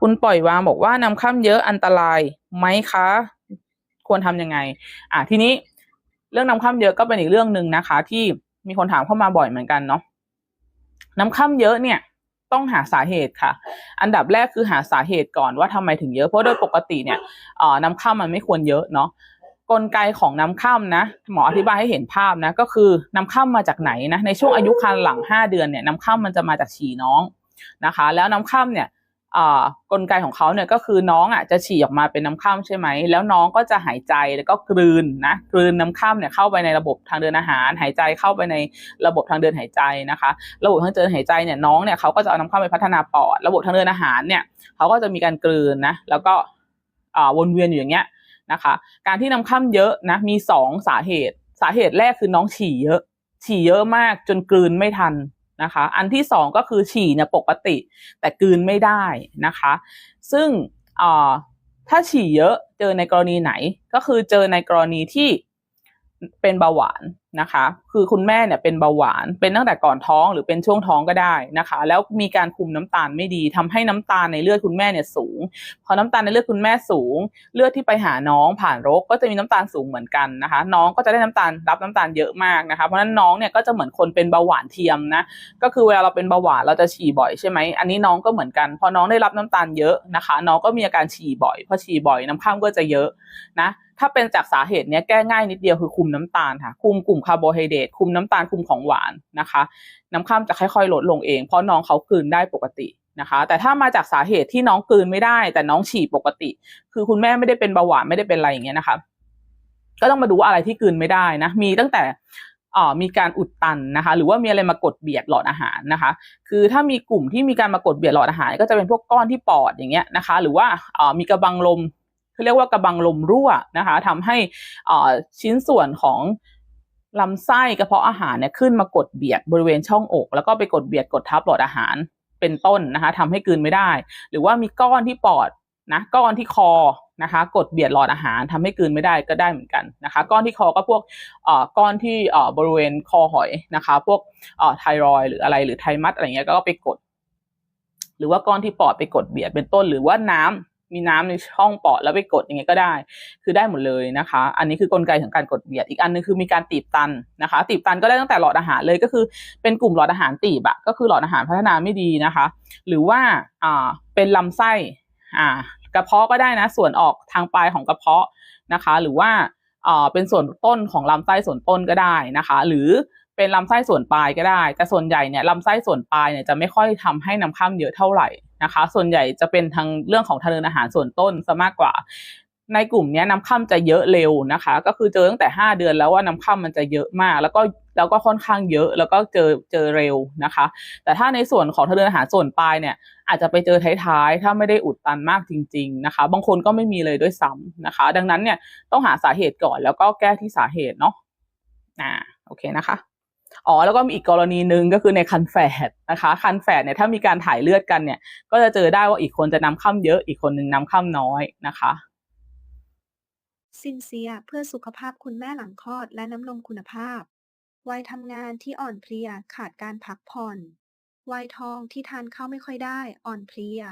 คุณปล่อยวางบอกว่าน้ำค่ำเยอะอันตรายไหมคะ ควรทำยังไง อะทีนี้เรื่องน้ำค่ำเยอะก็เป็นอีกเรื่องหนึ่งนะคะ ที่มีคนถามเข้ามาบ่อยเหมือนกันเนาะน้ำค่ำเยอะเนี่ย ต้องหาสาเหตุค่ะ อันดับแรกคือหาสาเหตุก่อนว่าทำไมถึงเยอะเพราะโดยปกติเนี่ยเอ่อน้ำค่ำมันไม่ควรเยอะเนาะกลไกของน้ำค่ำนะหมออธิบายให้เห็นภาพนะ ก็คือน้ำค่ำมมาจากไหนนะในช่วงอายุครรภ์หลังห้าเดือนเนี่ยน้ำค่ำมันจะมาจากฉี่น้องนะคะ แล้วน้ำค่ำเนี่ย กลไกของเขาเนี่ยก็คือน้องอะจะฉี่ออกมาเป็นน้ำค่ำใช่ไหม แล้วน้องก็จะหายใจแล้วก็กลืนนะกลืนน้ำค่ำเนี่ยเข้าไปในระบบทางเดินอาหาร หายใจเข้าไปในระบบทางเดินหายใจนะคะ ระบบทางเดินหายใจเนี่ยน้องเนี่ยเขาก็จะเอาน้ำค่ำไปพัฒนาปอด ระบบทางเดินอาหารเนี่ยเขาก็จะมีการกลืนนะแล้วก็วนเวียนอยู่อย่างเงี้ยนะคะ การที่น้ำค่ำเยอะนะมีสองสาเหตุ สาเหตุแรกคือน้องฉี่เยอะ ฉี่เยอะมากจนกลืนไม่ทัน นะคะ อันที่สองก็คือฉี่เนี่ยปกติ แต่กลืนไม่ได้นะคะ ซึ่งถ้าฉี่เยอะเจอในกรณีไหนก็คือเจอในกรณีที่ เป็นเบาหวานนะคะ คือคุณแม่เนี่ยเป็นเบาหวาน เป็นตั้งแต่ก่อนท้องหรือเป็นช่วงท้องก็ได้นะคะ แล้วมีการคุมน้ำตาลไม่ดีทำให้น้ำตาลในเลือดคุณแม่เนี่ยสูง พอน้ำตาลในเลือดคุณแม่สูง เลือดที่ไปหาน้องผ่านรกก็จะมีน้ำตาลสูงเหมือนกันนะคะ น้องก็จะได้น้ำตาลรับน้ำตาลเยอะมากนะคะ เพราะฉะนั้นน้องเนี่ยก็จะเหมือนคนเป็นเบาหวานเทียมนะ ก็คือเวลาเราเป็นเบาหวานเราจะฉี่บ่อยใช่ไหมอันนี้น้องก็เหมือนกัน พอน้องได้รับน้ำตาลเยอะนะคะ น้องก็มีอาการฉี่บ่อย พอฉี่บ่อยน้ำข้ามก็จะเยอะนะ ถ้าเป็นจากสาเหตุเนี้ยแก้ง่ายนิดเดียวคือคุมน้ำตาลค่ะ คุมกลุ่มคาร์โบไฮเดรตคุมน้ำตาลคุมของหวานนะคะ น้ำข้ามจะค่อยๆลดลงเอง เพราะน้องเขากลืนได้ปกตินะคะ แต่ถ้ามาจากสาเหตุที่น้องกลืนไม่ได้ แต่น้องฉี่ปกติ คือคุณแม่ไม่ได้เป็นเบาหวานไม่ได้เป็นอะไรอย่างเงี้ยนะคะ ก็ต้องมาดูว่าอะไรที่กลืนไม่ได้นะ มีตั้งแต่อ่อมีการอุดตันนะคะ หรือว่ามีอะไรมากดเบียดหลอดอาหารนะคะ คือถ้ามีกลุ่มที่มีการมากดเบียดหลอดอาหาร ก็จะเป็นพวกก้อนที่ปอดอย่างเงี้ยนะคะ หรือว่าอ่อมีกระบังลม เขาเรียกว่ากระบังลมรั่วนะคะทำให้ชิ้นส่วนของลำไส้กระเพาะอาหารเนี่ยขึ้นมากดเบียดบริเวณช่องอก แล้วก็ไปกดเบียดกดทับหลอดอาหารเป็นต้นนะคะทำให้กลืนไม่ได้ หรือว่ามีก้อนที่ปอดนะก้อนที่คอนะคะกดเบียดหลอดอาหารทำให้กลืนไม่ได้ก็ได้เหมือนกันนะคะก้อนที่คอก็พวกเอ่อก้อนที่เอ่อบริเวณคอหอยนะคะ พวกเอ่อไทรอยหรืออะไรหรือไทมัสอะไรเงี้ยก็ไปกด หรือว่าก้อนที่ปอดไปกดเบียดเป็นต้น หรือว่าน้ำ มีน้ำในช่องปอดแล้วไปกดยังไงก็ได้ คือได้หมดเลยนะคะ อันนี้คือกลไกของการกดเบียด อีกอันนึงคือมีการตีบตันนะคะ ตีบตันก็ได้ตั้งแต่หลอดอาหารเลยก็คือเป็นกลุ่มหลอดอาหารตีบอะก็คือหลอดอาหารพัฒนาไม่ดีนะคะ หรือว่าอ่าเป็นลำไส้อ่ากระเพาะก็ได้นะ ส่วนออกทางปลายของกระเพาะนะคะ หรือว่าอ่าเป็นส่วนต้นของลำไส้ส่วนต้นก็ได้นะคะ หรือ เป็นลำไส้ส่วนปลายก็ได้ แต่ส่วนใหญ่เนี่ยลำไส้ส่วนปลายเนี่ยจะไม่ค่อยทำให้น้ำข้ามเยอะเท่าไหร่นะคะ ส่วนใหญ่จะเป็นทางเรื่องของทางเดินอาหารส่วนต้นซะมากกว่า ในกลุ่มนี้น้ำค่ำจะเยอะเร็วนะคะ ก็คือเจอตั้งแต่ห้าเดือนแล้วว่าน้ำค่ำมันจะเยอะมาก แล้วก็แล้วก็ค่อนข้างเยอะ แล้วก็เจอเจอเร็วนะคะ แต่ถ้าในส่วนของทางเดินอาหารส่วนปลายเนี่ยอาจจะไปเจอท้ายๆ ถ้าไม่ได้อุดตันมากจริง ๆนะคะ บางคนก็ไม่มีเลยด้วยซ้ำนะคะ ดังนั้นเนี่ยต้องหาสาเหตุก่อนแล้วก็แก้ที่สาเหตุเนาะอ่าโอเคนะคะ อ๋อแล้วก็มีอีกกรณีหนึ่งก็คือในคันแฝดนะคะคันแฝดเนี่ยถ้ามีการถ่ายเลือดกันเนี่ย ก็จะเจอได้ว่าอีกคนจะน้ำค่ำเยอะอีกคนหนึ่งน้ำค่ำน้อยนะคะซินเซียเพื่อสุขภาพคุณแม่หลังคลอดและน้ำนมคุณภาพ วัยทำงานที่อ่อนเพลียขาดการพักผ่อน วัยทองที่ทานข้าวไม่ค่อยได้อ่อนเพลีย